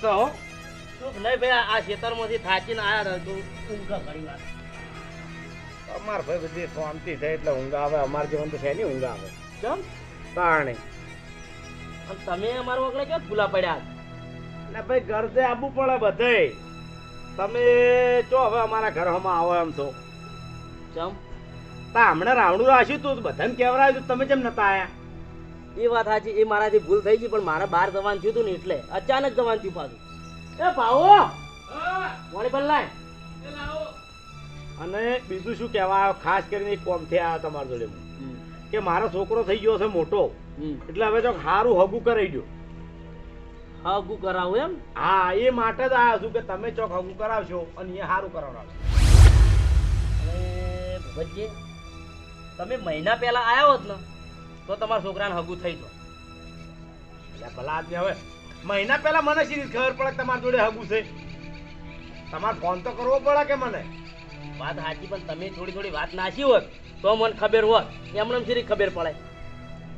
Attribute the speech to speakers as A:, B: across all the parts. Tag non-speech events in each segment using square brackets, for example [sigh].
A: છે હો
B: સુખ નહીં ભાઈ આ ખેતરમાંથી થાકીને આયા હતા તો ઊંઘા ઘણી વાર.
A: અમાર ભાઈ બધી શાંતિ થાય એટલે ઊંઘ આવે. અમાર જીવન તો છે નહીં ઊંઘ આવે.
B: કેમ?
A: તાણે.
B: અને તમે અમારા વગડે કેમ ભૂલા પડ્યા?
A: એટલે ભાઈ ઘર જે આવવું પડે બધે. તમે જો હવે અમારા ઘરમાં આવો એમ તો.
B: ચમ
A: તા હમણાં રાવણું રાખ્યું તું બધાને કહેવરાયું તું તમે કેમ નતા આયા?
B: એ વાત સાચી એ મારાથી ભૂલ થઈ ગઈ પણ મારે બહાર જવાનું થયું હતું ને એટલે અચાનક જવાનું થયું પાછું. એ ભાવો વળી બદલાય
A: અને બીજું શું કહેવા ખાસ કરીને એક કોમથી આવ્યો તમારા જોડે કે મારો છોકરો થઈ ગયો છે મોટો. એટલે હવે તો સારું હગું કરાવી ગયો
B: હગું કરાવું એમ?
A: હા એ માટે જ આવ્યો છું કે તમે ચોક હગું કરાવશો અને એ સારું કરાવડાવશો.
B: અને તમે મહિના પહેલા આવ્યા હોત ને તો તમારા છોકરાને હગું થઈ જાય
A: એટલે ભલા આદમી હવે. મહિના પહેલા મને સીધી ખબર પડે કે તમારા જોડે હગું છે? તમારે ફોન તો કરવો પડે કે મને?
B: વાત સાચી પણ તમે થોડી થોડી વાત નાસી હોત તો મને ખબર હોત. એમને સીધી ખબર પડે?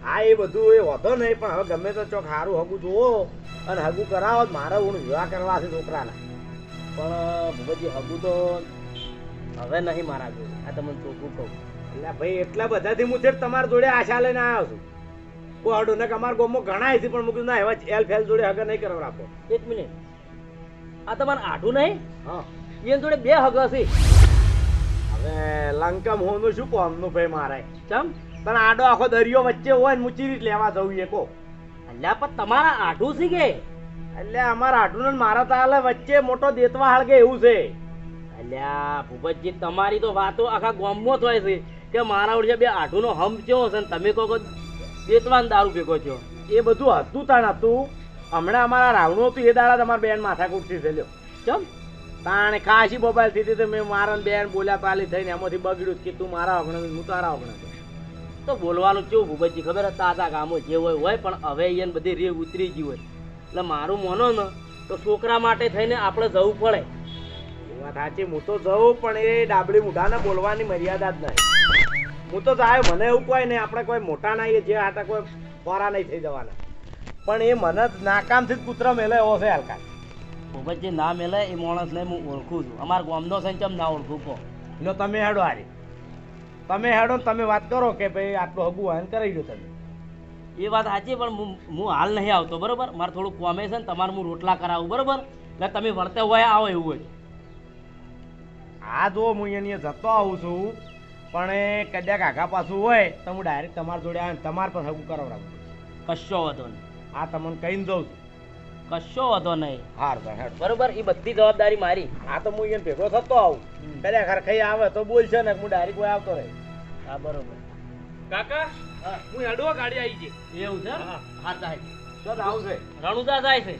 A: હા એ બધું એ વધો નહીં પણ હવે ગમે તો ચોક સારું હગું જુઓ અને હગું કરાવો. મારે હું વિવાહ કરવા છે છોકરાના.
B: પણ ભૂપતજી હગું તો હવે નહીં મારા જોડે. આ તમને ચોખ્ખું કહું.
A: એટલે ભાઈ એટલા બધાથી હું છે તમારા જોડે આશા લઈને આવ્યો છું. કોઈ હડો ને અમારા ગામમાં ઘણા છે પણ મૂક્યું ના એવા એલ ફેલ જોડે હગર નહીં કરવા રાખો.
B: એક મિનિટ. આ તમારે આઠું નહીં?
A: હા.
B: એની જોડે બે હગ હશે
A: હવે લંકા મોહનું શું કોમનું ભાઈ મારે?
B: ચમ?
A: પણ આડો આખો દરિયો વચ્ચે હોય ને મૂચી રીત લેવા જવું એકો
B: અલ્યા પણ તમારા આઠું છે કે?
A: એટલે અમારા આઠું ને મારા તાલે વચ્ચે મોટો દેતવા હળગે એવું છે.
B: અલ્યા ભૂપતજી તમારી તો વાતો આખા ગામમાં જ હોય છે. કે મારા ઓળખે બે આઠુંનો હમ કેવો છે ને તમે કહો વેચવાન દારૂ ભેગો છો
A: એ બધું હતું તાણ હતું. હમણાં અમારા રાવણું હતું એ દાડા તમારા બેન માથા કૂટથી છે લ્યો.
B: ચમ.
A: તાણે કાશી મોબાઈલથી તો મેં મારા બેન બોલ્યા પાલી થઈને એમાંથી બગડ્યું કે તું મારા અગણે હું તારા અગણે
B: તો બોલવાનું કેવું ભૂપતજી ખબર છે? તાતા ગામો જે હોય હોય પણ હવે એને બધી રે ઉતરી ગઈ હોય. એટલે મારું મોનો ને તો છોકરા માટે થઈને આપણે જવું પડે.
A: વાત સાચી હું તો જવું પણ એ ડાબડી મુઢાને બોલવાની મર્યાદા જ નહીં. હું તો જાય મને એવું કોઈ નહીં આપણે કોઈ મોટા નહીં જે આટા કોઈ ફોરા નહીં થઈ જવાના. પણ એ મને જ નાકામથી જ કૂતરો મેલે એવો છે હલકા.
B: ભૂપતજી ના મેલે એ માણસને હું ઓળખું છું. અમારા ગામનો છે ને ના ઓળખું કહો.
A: એટલે તમે હેડો હારી. તમે હેડો ને તમે વાત કરો કે ભાઈ આટલું હગું વાહન કરાવી દો તમે.
B: એ વાત સાચી પણ હું હું હાલ નહીં આવતો બરોબર? મારે થોડું કોમે છે ને તમારે હું રોટલા કરાવું બરોબર? એટલે તમે વળતે હોય આવો એવું હોય.
A: આ જો હું અહીંયા જતો આવું છું પણ એ કદાચ આઘા પાછું હોય તો હું ડાયરેક્ટ તમારા જોડે આવે તમારે પણ હગું કરાવડાવું
B: કશો વધો નહીં.
A: આ તમને કહીને દઉં છું.
B: કશો વધો નહીં.
A: હાર હેડ
B: બરોબર એ બધી જવાબદારી મારી.
A: આ તો હું અહીંયા ભેગો થતો આવું. કદાચ ખરખાઈ આવે તો બોલશે ને હું ડાયરેક્ટ કોઈ આવતો રહે.
B: હા બરોબર.
A: કાકા
B: હા.
A: હું હેડો ગાડી આવી છે.
B: એવું છે
A: હા.
B: હા સાહેબ
A: ચલ આવશે
B: રણુદા જાય છે.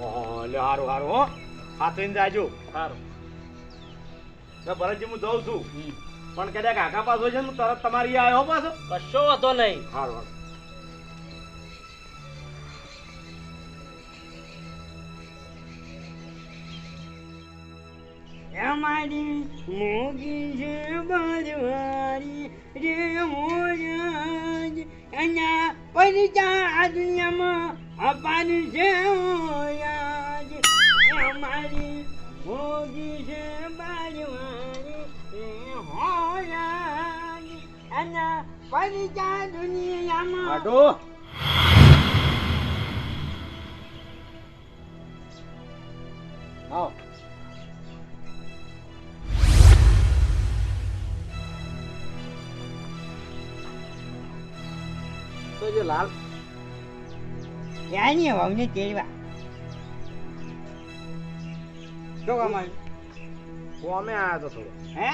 A: ઓહો લે હારું હારું હો. હાથીને જાજો.
B: સારું
A: તો ભરતજી હું જઉં છું. પણ કદાચ કાકા પાછો છે ને તરત તમારી આવ્યો પાછો.
B: કશો હતો નહીં.
A: હારું
C: અમારી મોગી છે બરવારી રે મોરાજ એના પરિચા આ દુનિયામાં અપાર છે અમારી મોગી છે બરવારી મોરાજ એના પરિચા દુનિયામાં
A: આટો આવ તો જે લાલ
C: ત્યાંની વહુને તેડવા શું કમાય
A: કોમે આયા તો થોડો
C: હે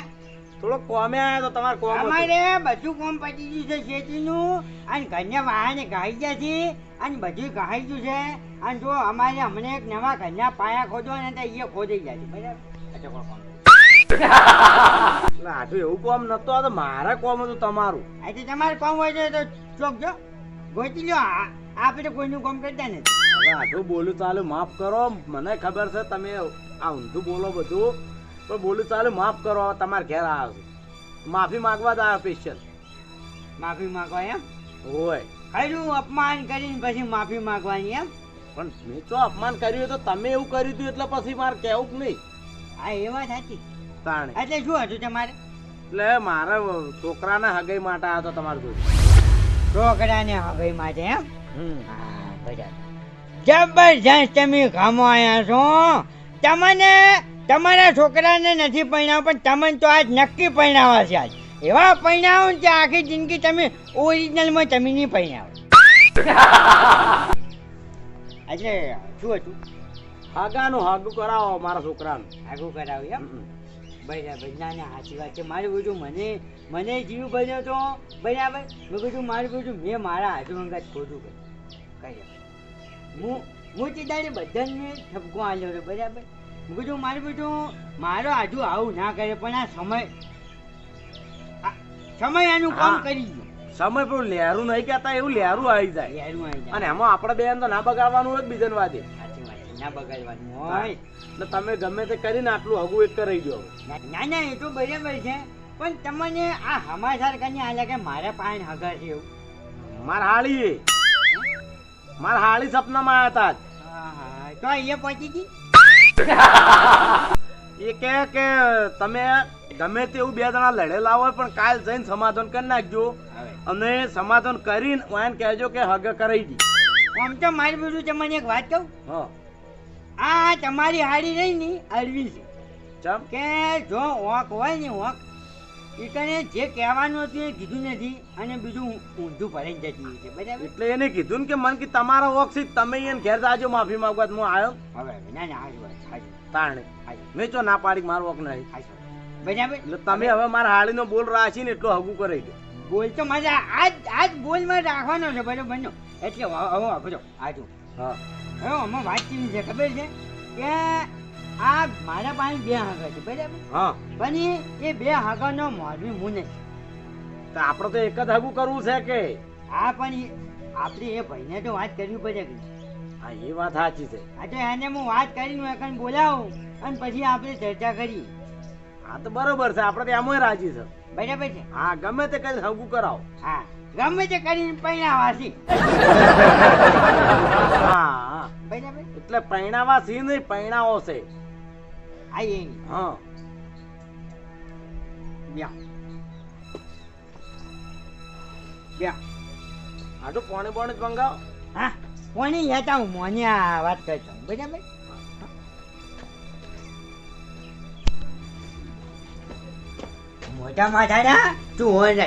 A: થોડો કોમે આવ્યો તો તમારે કોમ
C: અમારે બધું કોમ પતી ગયું છે ખેતીનું. અને ઘરના વાહને ગાઈ ગયા છે. અને બધું ગાઈ ગયું છે. અને જો અમારે હમણાં એક નવા ઘરના પાયા ખોદો ને તો એ ખોદી જાય બરાબર?
A: આટલું એવું કોમ નતો આ તો મારા કોમ હતું તમારું.
C: આજે તમારે કોમ હોય છે તો ચોક જો. ગોતી લો આ- આપણે કોઈનું કોમ કરતા નથી.
A: હવે આટલું બોલું ચાલુ માફ કરો. મને ખબર છે તમે આ ઊંધું બોલો બધું. પણ બોલું ચાલુ માફ કરો તમારે ઘેર આવ્યો છું. માફી માગવા જ આવ્યો સ્પેશિયલ
C: માફી માગવા એમ?
A: હોય.
C: ખરું અપમાન કરીને પછી માફી માગવાની એમ?
A: પણ મેં તો અપમાન કર્યું તો તમે એવું કર્યું હતું એટલે પછી મારે કહેવું જ નહીં?
C: હા એ વાત સાચી.
A: તાણે.
C: એટલે શું હતું તમારે?
A: એટલે મારા છોકરાના હગાઈ માટે આવ્યો હતો તમારે જોડે.
C: છોકરાને હવે માટે એમ?
A: હમ.
C: હા, બરાબર. જબરજસ્ત તમે આવ્યા છો તમને તમારા છોકરાને નથી પરણાવ પણ તમને તો આજ નક્કી પરણાવવા છે આજ. એવા પરણાવો કે આખી જિંદગી તમે ઓરિજિનલમાં તમે નહીં પરણાવો. [laughs] એટલે શું હતું?
A: હગાનું હાગું કરાવો મારા છોકરાનું.
C: હાગું કરાવ્યું એમ. બરાબર. ના ના સાચી વાત છે. મારું બધું મને મને જીવ બન્યો તો બરાબર. મેં કીધું મારું બધું મેં મારા હાથું અંગાત ખોટું કર્યું. કહી હું હું તે દાડે બધાને ઠપકો આલ્યો હતો બરાબર. મેં કીધું મારું બધું મારો આજુ આવું ના કરે પણ આ સમય સમય એનું કામ કરી ગયો.
A: સમય પણ લહેરું નહીં કહેતા એવું લહેરું આવી જાય.
C: યારું આવી જાય.
A: અને એમાં આપણે બે તો ના બગાડવાનું હોય બીજન વાદે
C: ના બગાડવાનું હોય.
A: એટલે તમે ગમે તે કરીને આટલું હગું એક કરી દો.
C: ના ના એ તો બરાબર છે. પણ તમને આ હમાસાર કરીને આ લાગે મારા પાસે હગા છે એવું?
A: માર હાળી માર હાળી સપનામાં આવ્યા
C: હા હા તો અહીંયા પહોંચી ગઈ
A: હતા [laughs] એ કે કે તમે ગમે તેવું બે જણા લડેલા હોય પણ કાલ જઈને સમાધાન કરી નાખજો. અને સમાધાન કરીને એને કહેજો કે હગ કરાઈ દી.
C: આમ તો મારી બીજું તમને એક વાત કહું?
A: હા.
C: આ તમારી હાડી રહી ને અડવી છે. કે જો ઓંક હોય ને ઓંક એ જે કહેવાનું હતું એ કીધું નથી અને બીજું ઊંધું ભરાઈ જતી છે. બરાબર?
A: એટલે એને કીધું કે મન કે તમારા ઓક્સિજ તમે એને ઘેર જાજો માફી માંગવા હું આવ્યો.
C: હવે ના ના હાજુ
A: તાણે. મેં ચો ના પાડી મારો વોક નહીં.
C: બરાબર?
A: એટલે તમે હવે મારા હાળીનો બોલ રાખી ને એટલો હગું કરાઈ દો.
C: બોલ તો મારે આજ આજ બોલમાં રાખવાનો છે બરાબર? બન્યો. એટલે હવે હવે આપજો આજુ
A: હા.
C: હવે અમે વાત કેવી છે ખબર છે? કે આ મારા પાસે બે હાગા છે બરાબર?
A: હા.
C: પણ એ બે હાગાનો મોરવી હું નથી
A: તો આપણે તો એક જ હાગું કરવું છે કે?
C: આ પણ આપણે એ ભાઈને તો વાત કરવી પડે કે.
A: હા એ વાત સાચી છે.
C: તો એને હું વાત કરીને હું એકને બોલાવું અને પછી આપણે ચર્ચા કરી
A: હા તો બરોબર છે આપણે તો એમ રાજી છે.
C: બરાબર છે?
A: હા ગમે તે કઈ હગું કરાવો.
C: હા ગમે તે કરીને પૈણાવાસી [laughs]
A: હા હા.
C: બરાબર?
A: એટલે પૈણાવા સી નહીં પૈણાવો છે.
C: આ oh
A: હા
C: બ્યા બ્યા
A: આટલું પોણે પોણે જ મંગાવ
C: હા કોને હેતા હું મોને આ વાત કરતો હું. બરાબર મોટા માથાના તું હોય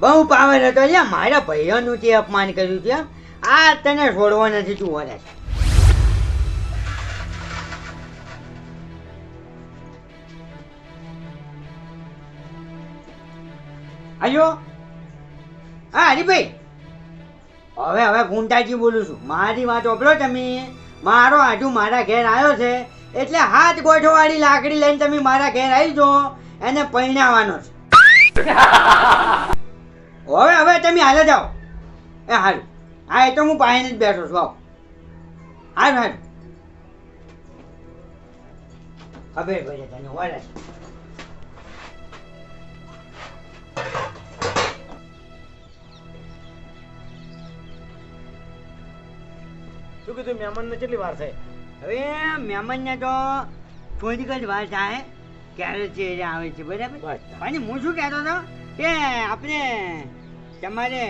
C: બહુ પાવર હતો લે મારા ભાઈઓનું તે અપમાન કર્યું છે આ તને છોડવો નથી તું હોય આયો હા હરીભાઈ હવે હવે ફૂંટાજી બોલું છું. મારી વાત ઓપરો તમે. મારો આજુ મારા ઘેર આવ્યો છે. એટલે હાથ ગોઠવાળી લાકડી લઈને તમે મારા ઘેર આવી જો એને પરણાવવાનો છે. હવે હવે તમે હાલે જાઓ. એ હારું. હા, એ તો હું પાસે જ બેઠો છું. આવો. હારું હારું. ખબર પડે તને વળે
A: શું કીધું મહેમાનને કેટલી વાર થાય?
C: હવે મહેમાનને તો થોડીક જ વાર થાય ક્યારે છે આવે છે બરાબર? અને હું શું કહેતો હતો કે આપણે તમારે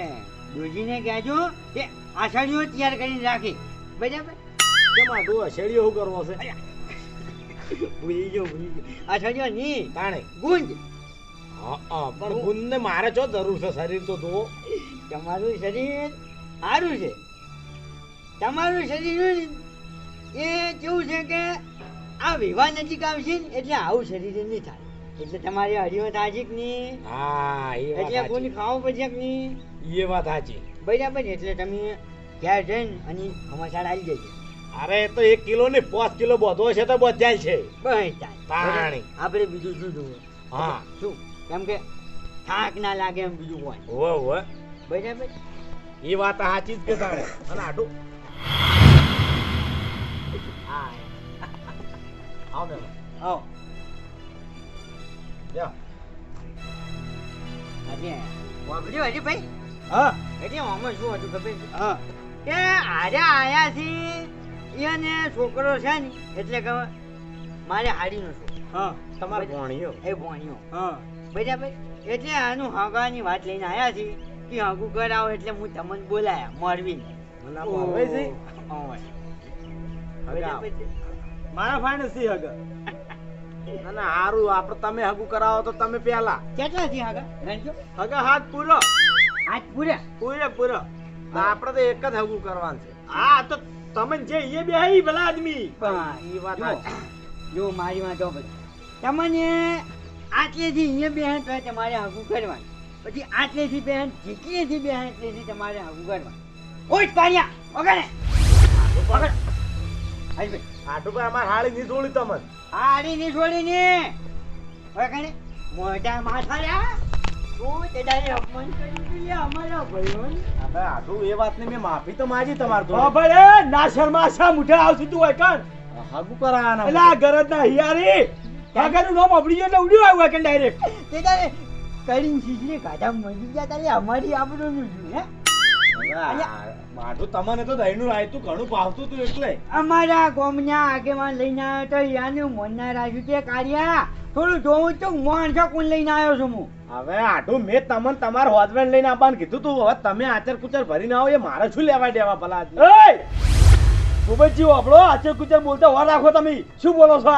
C: દોજીને કહેજો કે આષાઢીઓ તૈયાર કરીને રાખી બરાબર?
A: કેમ આટલું અશેડીઓ શું કરવો છે?
C: ભૂલી ગયો ભૂલી ગયો. આષાઢીઓ નહીં
A: તાણે?
C: ગુંજ.
A: હા હા પણ ગુંદને મારે જો જરૂર છે શરીર તો જુઓ.
C: તમારું શરીર સારું છે. તમારું શરીર એ કેવું છે કે આ વિવાહ નજીક આવશે ને એટલે આવું શરીર નહીં થાય. એટલે તમારી હરિયો તાજીકની
A: હા એ
C: એટલે
A: કોની
C: ખાવ પજકની
A: એ વાત સાચી.
C: બરાબર એટલે તમે ઘેર જઈને અને હમાસાડ આવી જજો
A: અરે એ તો એક કિલો ને પાંચ કિલો બધો છે તો બધા છે. પાણી.
C: આપણે બીજું શું જોવું?
A: હા.
C: શું? કેમ કે થાક ના લાગે એમ બીજું હોય
A: હોવે હોવે.
C: બરાબર?
A: એ વાત સાચી જ કે તારે અને આટલું આવ ને
C: આવો
A: જા
C: આજે વાપર્યું હજી ભાઈ
A: હા
C: એટલે આમાં શું હતું ખબર?
A: હા
C: કે આજે આયા છે એને છોકરો છે ને એટલે કે મારે હાડીનો છોકરો
A: હા તમારે ભોણિયો
C: એ ભોણિયો
A: હા
C: બરાબર એટલે આનું હગાની વાત લઈને આયા છે કે હગું કરાવો એટલે હું તમને બોલાયા મોરબી
A: મને આ ભાવે છે.
C: બરાબર છે?
A: હગ? ના ના હારું. આપણે તમે હગું કરાવો તો તમે પેલા
C: કેટલા છે હગા? ગણજો
A: હગ હાથ પૂરો.
C: હાથ પૂરા?
A: પૂરે પૂરો. આપણે તો એક જ હગું કરવાનું છે. હા તો તમે જે એ બે હઈ ભલા આદમી. ઈ વાત
C: જો, મારી વાત જો તમને આટલેથી અહીંયા બેહન તો તમારે હગું કરવાનું. પછી આટલેથી બેહન જેટલેથી બેહન એટલેથી તમારે હગું કરવાનું. ઓય પાણિયા વગાડે. વગાડ. હાલ
A: આટુ ભાઈ અમાર હાળી ની જોડી તમને.
C: આડી ની. છોડી ને વગાડે મોટા માથાયા તું તે તારે અપમાન કર્યું લે અમારા ભાઈઓને.
A: હવે આટું એ વાતની મેં માફી તો માજી તમાર જોડે.
D: બાબરે ના શર્મા શા મુઠે આવશું તું કાન
A: હગું કરાવવાના
D: એટલે આ ગરજ ના હિયારી. કાકાનું નામ ગયું એટલે ઉડ્યું આવ્યું કે ડાયરેક્ટ.
C: તે તારે કરીને શીશડી કાઢા ગયા તારે અમારી આપણું શું હે.
A: આ તમને તો દહીંનું રાયતું ઘણું ભાવતું હતું એટલે.
C: અમારા ગામના આગેવાન લઈને આવ્યો તો યાનું મોનના રાજુ તે કાર્યા થોડું જોઉં તો મોહન કોણ લઈને આવ્યો છું હું.
A: હવે આટું મેં તમને તમારા હોજબેન્ડ લઈને આપવાનું કીધું તું. હવે તમે આચર કુચર ભરીને આવો એ મારે શું લેવા દેવા ભલા આદમી?
D: આપણો આચર કુચર બોલતા વાર રાખો તમે. શું બોલો છો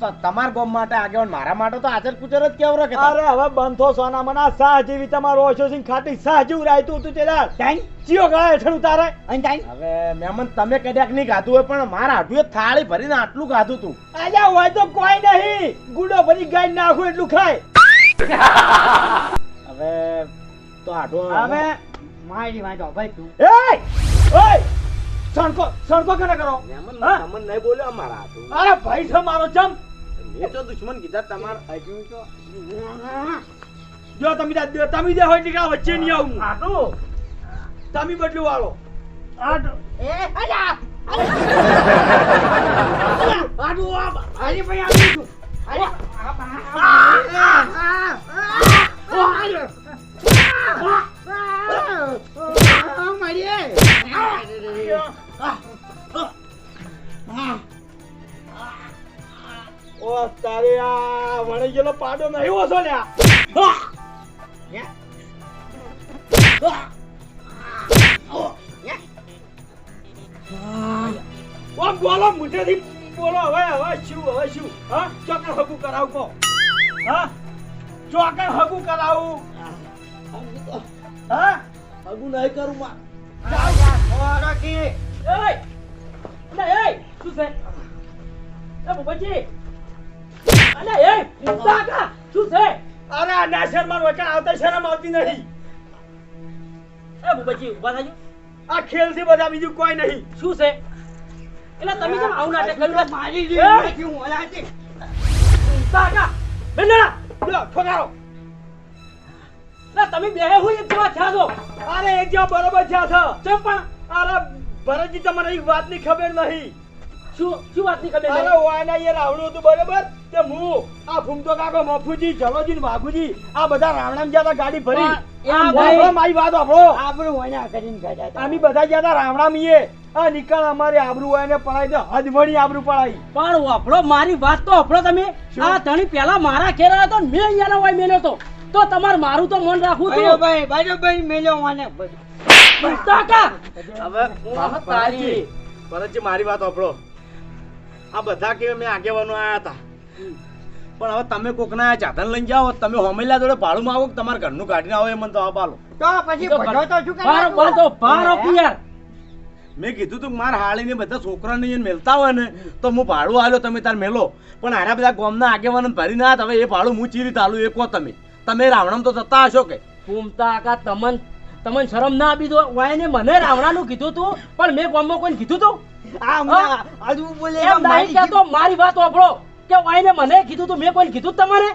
A: તો તમારા ગામ માટે આગેવાન મારા માટે તો આચર કુચર જ કેવું રાખે
D: અરે હવે બંધો સોના મના. સાહ જેવી તમારો ઓછો સિંહ ખાટી સાહ જેવું રાયતું હતું તેદાર
C: ટાઈમ
D: ચિયો ગાય હેઠળ ઉતારે.
C: અહીં ટાઈમ
A: હવે મહેમાન તમે કદાચ નહીં ખાધું હોય પણ મારા હાટુએ થાળી ભરીને આટલું ખાધું તું.
D: આજા હોય તો કોઈ નહીં. ગુડો ભરી ગાય નાખું એટલું ખાય.
A: હવે તો આટું
C: હવે મારી વાત ભાઈ તું.
D: એય! ઓય સણકો સણકો કેને કરો હા?
A: તમને નહીં બોલ્યો અમારા હાટું
D: અરે ભાઈ છે મારો ચમ
A: મેં તો દુશ્મન કીધા તમાર
C: હજુ તો
D: જો તમે દે તમે દે હોય નીકળા વચ્ચે નહીં આવું તો તમે બદલું વાળો આટલું
C: એ અલા
D: આટલું આ
C: અરે ભાઈ આવી તું અરે
D: ઓ તારે આ વળી ગયેલો પાડો નહીં ઓછો લ્યા ઓમ બોલો મુઠેથી બોલો હવે હવે શું હવે શું હા ચોકન હગું કરાવું કો હા ચોકન હગું કરાવું હા
A: હગું નહીં કરું માં
B: એય! અલા, એય! શું છે? એ ભૂપતજી! અલા, એ ઊંઘતા કા? શું છે?
D: અરે ના શર્મા વચન આવતા શરમ આવતી નથી
B: એ ભૂપતજી, ઊભા થાજો.
D: આ ખેલથી બધા બીજું કોઈ નહીં
B: શું છે? એટલે તમે કેમ આવું નાટક કર્યું
C: મારી! રીત હું ઓલાતી
B: ઊંઘતા કા? બેનડા!
D: લો ઠોકારો
B: તમે બેહે હું એક જેવા થયા છો.
D: અરે એક જેવા બરોબર છે છો
B: છે. પણ
D: અરે ભરતજી એક વાતની ખબર નહીં
B: શું શું વાતની ખબર
D: અરે
B: નહીં?
D: વાયના યાર હતું બરોબર તે હું આ ફૂમતો કાકો મફુજી જલોજી ને આ બધા રાવણામ ગયા તા ગાડી ભરી
C: પણ
D: આ વાપરો. મારી વાત વાપરો
C: આપણું વણા કરીને ગયા
D: અમે બધા જતા તા રાવણામ ઈએ આ નિકાલ અમારે આબરૂ હોય ને પડાઈ દે હદ વળી આબરૂ પડાઈ
B: પણ વાપરો મારી વાત તો વાપરો તમે? આ ધણી પેલા મારા ઘેર આવ્યો તો ને મેં અહીંયાનો હોય મેલ્યો તો તો તમારે મારું તો મન રાખવું હતું
C: બરોબર ભાઈ મેલ્યો મને
B: ઊંઘતા કા?
A: હવે
B: તારી.
A: મારી વાત સાંભળો આ બધા કે મેં આગેવાનો આયા હતા. પણ હવે તમે કોકના જાધન લઈને જાઓ તમે હોમેલા જોડે ભાડું માં આવો કે તમારા ઘરનું કાઢીને આવો એ મને તો આ આલો
C: તો પછી ભજો તો શું
B: બારો બારો તો બારો પિયર.
A: મેં કીધું તું મારા હાળીને બધા છોકરાને મેલતા હોય ને તો હું ભાડું આલ્યો તમે તાર મેલો. પણ આરા બધા ગામના આગેવાનો ભરી ના હવે એ ભાડું હું ચીરી તાલું એ કહો તમે. તમે રાવણમ તો જતા હશો કે?
B: ઘૂમતા આકા તમન તમને શરમ ના આપી દો વાયને મને રાવણાનું કીધું તું પણ મેં ગામમાં કોઈને કીધું તું?
C: આ હજુ બોલે
B: એમ નહીં કહેતો મારી વાત વાપરો. કે વાઈને મને કીધું તું મેં કોઈ કીધું તમારે?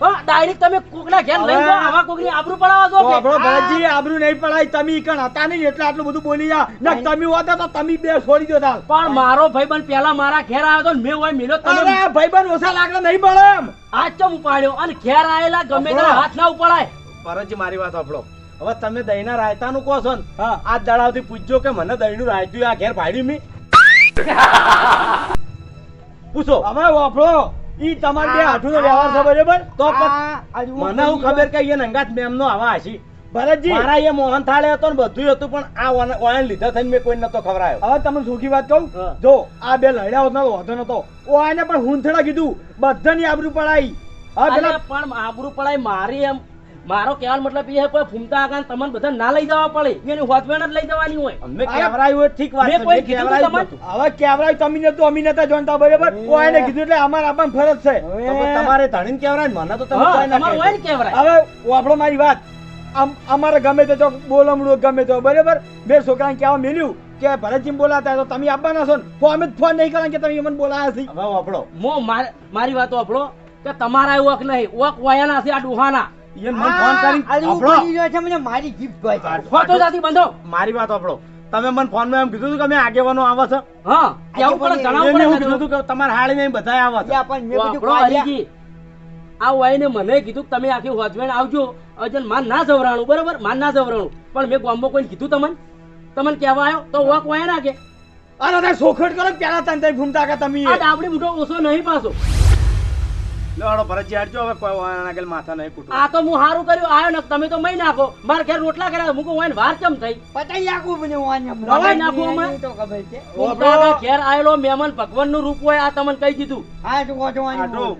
B: હા ડાયરેક્ટ તમે કોકના ઘેર લઈ જાઓ આવા કોકની આબરૂ પડાવા
D: દો
B: કે?
D: આપણો ભરતજી આબરૂ નહીં પડાય તમે કણ હતા નહીં એટલે આટલું બધું બોલી જા ને તમે હોતા તો તમે બે છોડી દો તાલ
B: પણ મારો ભાઈબંધ પહેલા મારા ઘેર આવ્યો તો મેં હોય મેલ્યો
D: અરે
B: તમે
D: ભાઈબંધ ઓછા લાકડા નહીં પડે એમ.
B: હાથ ચમ ઉપાડ્યો અને ઘેર આયેલા ગમે. તેના હાથ ના ઉપાડાય.
A: પરજી મારી વાત સાંભળો હવે તમે દહીંના રાયતાનું કહો છો ને આ દડાવથી પૂછજો કે મને દહીંનું રાયતું આ ઘેર ભાડ્યું મી. પૂછો.
D: હવે વાપરો. ઈ તમાર બે હાથુનો વ્યવહાર છે બરાબર?
A: તો મને હું ખબર કે અહીંયા નંગાત મેમનો આવા હશી.
D: ભરતજી.
A: મારા એ મોહન થાળે હતો ને બધું હતું પણ આ ઓન- ઓન લીધા થઈને મેં કોઈ નતો ખવરાયો
D: હવે તમને સુખી વાત કહું? જો આ બે લડ્યા હોત વાંધો નતો ઓ આને પણ હુંથડા કીધું બધાની આબરૂ પડાઈ.
B: પણ આબરૂ પડાઈ મારી એમ મારો કહેવાનો મતલબ એ કોઈ ફૂમતા આગળ તમને બધા ના લઈ જવા પડે. એની હોજવેણ જ લઈ જવાની હોય.
D: અમે
A: કેવરાયું હોય ઠીક વાત
B: મેં કોઈ કીધું તમને?
D: હવે કેવરાય તમે નતું અમે નતા જોનતા બરાબર? કોઈને કીધું એટલે અમારે આપણ ફરજ છે.
A: તો તમારે ધણીન કેવરાય મને તો તમે
B: હા,
A: કોઈ ના
B: તમારું હોય ને કેવરાય.
D: હવે આપણો મારી વાત. અમારે ગમે તો બોલમડું ગમે તો બરાબર? બે છોકરાને કહેવા મેલ્યું કે ભરતજી બોલાતા તો તમે આપવાના છો ને? ફોન જ ફોન નહીં કરવા કે તમે મને બોલાયા છે.
A: હવે આપણો
B: મો મારી વાતો આપણો કે તમારા એવું વખ નહીં. વક વાયાના છે આ ડુહાના.
A: ઈયન મને ફોન કરી
C: આ જુઓ
A: વાપરો.
C: છે મને મારી ગિફ્ટ હોય છે.
B: ફોટો જાતી બંધો.
A: મારી વાત વાપરો. તમે મને ફોનમાં એમ કીધું હતું કે અમે આગેવાનો આવે છે?
B: હા કેવું
C: પણ
B: જણાવવું પણ
A: કીધું હતું કે તમારા હાળી ને બધા આવે છે.
C: પણ મેં બધું
B: આપણો. હરીજી. આ વાયને મને કીધું કે તમે આખી હોજવેણ આવજો. અજન માન ના જવરાણું બરોબર? માન ના જવરાણું. પણ મેં બોમ્બો કોઈને કીધું તમને? તમને કહેવા આવ્યો? તો વાક વાય ના કે
D: અરે તારે સોખટ કરો પેલા તને તઈ ઘૂમતા કે તમે
B: આપડે મોટો ઓછો નહીં પાછો.
A: લેવાડો ભરતજી હાડજો હવે કોઈ આગળ માથા નહીં કૂટવું.
B: આ તો હું સારું કર્યું આવ્યો ને તમે તો મહી નાખો મારે ઘેર રોટલા કર્યા મૂકો વાયને વાર કેમ થઈ
C: પતાઈ નાખું મને વાંને.
B: પતાઈ નાખું અમે?
C: તો ખબર છે
B: ઉમરાના ઘેર આવેલો મહેમાન ભગવાનનું રૂપ હોય આ તમને કહી દીધું
C: હા તો વાંચો વાંચો.
A: આટલું.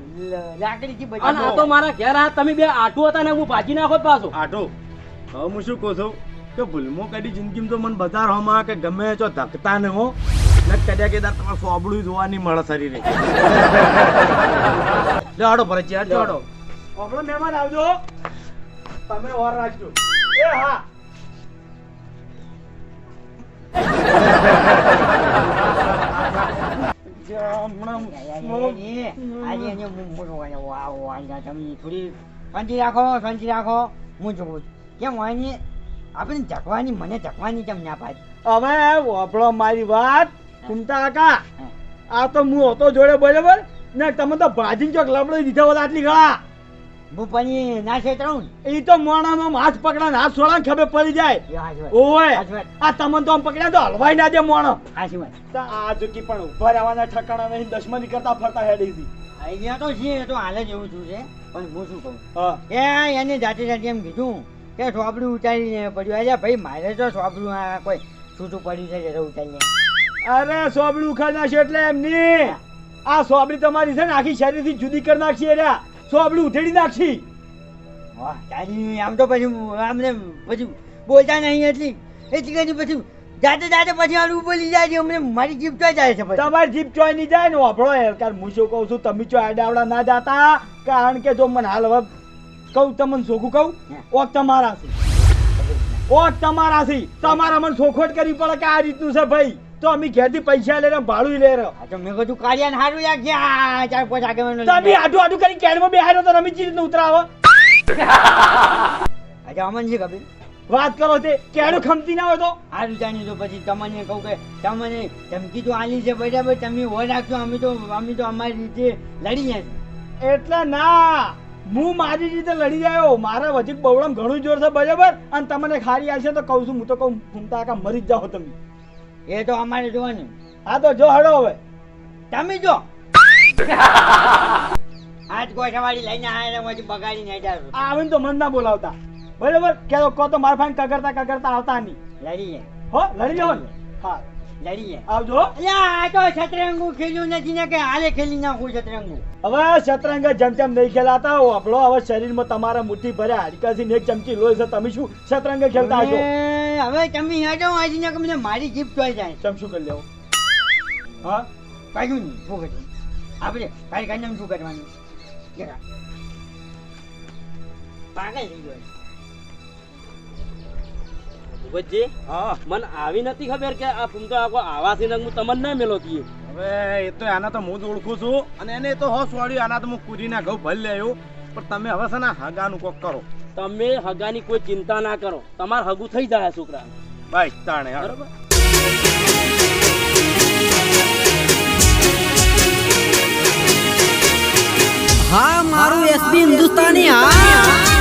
C: બચી
B: આ તો મારા ઘેર આ તમે બે આઠું હતા ને હું ભાજી નાખો પાછો
A: આટો હવે હું શું કહું છું કે ભૂલમો કદી જિંદગીમાં તો મને બજાર હોમાં કે ગમે તો ધકતા ને હો ને કદ્યા કે દાર તમારે ફોબડું જોવા નહીં મળે શરીરે. લેવાડો ભરતજી હાડજો હાડો
D: ફોબડો મહેમાન આવજો. તમે ઓર રાખજો. એ હા.
C: છું. આપણે જકવાની મને જકવાની કેમ ના પાડી?
D: હવે વાપરો મારી વાત. ઘૂમતા કાકા આ તો હું હતો જોડે બરાબર? ને તમે તો ભાજી ચોક લબડી દીધા હોત આટલી ગળા
C: હું પણ ના છેતરાઉં.
D: એ તો મોણાનો હાથ પકડા હાથ છોડા ખબર પડી જાય. ઓય આ તમને તો આમ પકડ્યા તો હલવાઈ ના દે મોણો.
C: હાચી વાત.
D: આ જોકી પણ ઊભા રહેવાના ઠકાણા નહીં દશમની કરતા ફરતા હેડી
C: આઈડિયા તો છે તો હાલે જ એવું થયું છે. પણ હું શું કહું? એ એને જાતે જાતે એમ કીધું કે સોપડું ઉતારીને પડ્યું. આજે ભાઈ મારે તો સોપડું આ કોઈ છૂટું પડ્યું છે જરા ઉતારીને.
D: અરે સોબડી ઉખાડ નાખશે એટલે એમની. આ સોબડી તમારી છે ને આખી શરીરથી જુદી કરી નાખશે અરે સોબડી ઉથેડી નાખશી.
C: તારી આમ તો પછી આમને પછી બોલતા નહીં એટલી. એટલી કરી પછી જાતે જાતે પછી આનું બોલી જાય છે અમને મારી જીભ ચોય જાય છે
D: તમારી જીભ ચોય નહીં જાય ને વાપરો યાર હું શું કહું છું તમે ચો આડાવડા ના જાતા. કારણ કે જો મને હાલ હવે કહું તમને સોખું કહું ઓક તમારા છે ઓક તમારા છે તમારા મને સોખોટ કરવી પડે કે આ રીતનું છે ભાઈ? તો અમે ઘેરથી પૈસા લઈને ભાડું લે રહ્યો.
C: આ તો મેં કીધું કાઢ્યા ને હારું યાર ગયા ચાર પાંચ આગળ
D: તમે આડું આડું કરી કેનમાં બેહાડ્યો તો અમે ચીજ ઉતરાવો?
C: અચ્છા અમન છે
D: વાત કરો તે કેડું ખમતી ના હોય તો?
C: હારું જાણી તો પછી તમને કહું કે તમને ધમકી તો આલી છે બરાબર તમે હોય રાખજો અમે તો અમે તો અમારી રીતે લડી જાય
D: એટલે ના હું મારી રીતે લડી જાયો મારા વજીક બવડમ ઘણું જોર છે બરાબર? અને તમને ખારી આવશે તો કહું છું હું તો કહું ફૂમતા કા મરી જ જાઓ તમે.
C: એ તો અમારે જોવાનું.
D: હા તો જો હડો હવે.
C: તમે જો. [laughs] આજ ગોઠવાડી લઈને આયા પછી બગાડી હજાર
D: આ આવીને તો મન ના બોલાવતા. બરાબર? કે તો કહો તો મારફાન કગરતા કગરતા આવતા નહીં.
C: લડીએ.
D: હો લડી જાઓ હા.
C: લડીએ.
D: આવજો.
C: અલ્યા આ તો શતરંગુ ખેલ્યું નથી ને કે હાલે ખેલી નાખું શતરંગુ.
D: હવે શતરંગ જેમ તેમ નહીં ખેલાતા આપણો હવે શરીરમાં તમારા મુઠ્ઠી ભર્યા ને એક ચમચી લોહી છે તમે શું શતરંગ ખેલતા
C: હવે તમે હેડો આજે ને મને મારી જીપ ચોઈ જાય.
D: શું કરી લેવો? હા?
C: કયું નહીં શું કરવું આપણે તારી કન્યાને શું કરવાનું? જરા. પાગલ થઈ ગયો.
B: ભૂપતજી
A: હા.
B: મને આવી નથી ખબર કે આ ફૂમતો આખો આવાસી નંગ હું તમને ના મેલો કીએ
A: હવે એ તો આના તો હું જ ઓળખું છું અને એને તો હોશ વાળ્યું આના તો હું કુરીના ઘઉં ભરી લેવું પણ તમે હવે છે ને હગાનું કોક કરો.
B: તમે હગાની કોઈ ચિંતા ના કરો. તમારે હગું થઈ જાય છોકરા.
A: ભાઈ તાણે
B: બરોબર?
E: હા મારું એસબી હિન્દુસ્તાની હા.